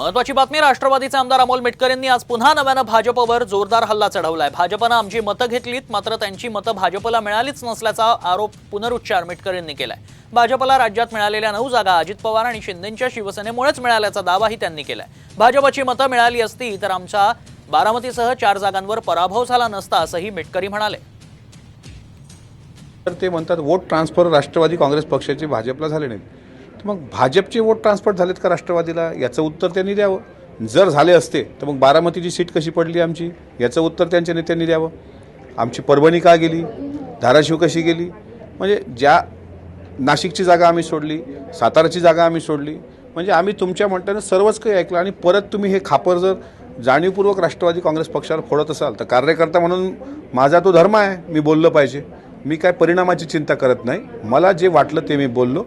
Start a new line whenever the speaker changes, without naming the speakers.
महत्वाची बातमी राष्ट्रवादीचे आमदार अमोल मिटकर यांनी आज पुन्हा नव्यानं भाजपवर जोरदार हल्ला चढवलाय. भाजपनं आमची मतं घेतलीत मात्र त्यांची मतं भाजपला मिळालीच नसल्याचा आरोप पुनरुच्चार मिटकर यांनी केलाय. भाजपला राज्यात मिळालेल्या नऊ जागा अजित पवार आणि शिंदेच्या शिवसेनेमुळेच मिळाल्याचा दावाही त्यांनी केलाय. भाजपची मतं मिळाली असती तर आमचा बारामतीसह चार जागांवर पराभव झाला नसता असंही मिटकरी म्हणाले.
तर ते म्हणतात वोट ट्रान्सफर राष्ट्रवादी काँग्रेस पक्षाचे भाजपला झाले नाहीत. तर मग भाजपचे वोट ट्रान्सफर झालेत का राष्ट्रवादीला? याचं उत्तर त्यांनी द्यावं. जर झाले असते तर मग बारामतीची सीट कशी पडली आमची? याचं उत्तर त्यांच्या नेत्यांनी द्यावं. आमची परभणी का गेली? धाराशिव कशी गेली? म्हणजे ज्या नाशिकची जागा आम्ही सोडली साताराची जागा आम्ही सोडली म्हणजे आम्ही तुमच्या म्हणताना सर्वच काही ऐकलं आणि परत तुम्ही हे खापर जर जाणीवपूर्वक राष्ट्रवादी काँग्रेस पक्षाला फोडत असाल तर कार्यकर्ता म्हणून माझा तो धर्म आहे मी बोललं पाहिजे. मी काय परिणामाची चिंता करत नाही. मला जे वाटलं ते मी बोललो.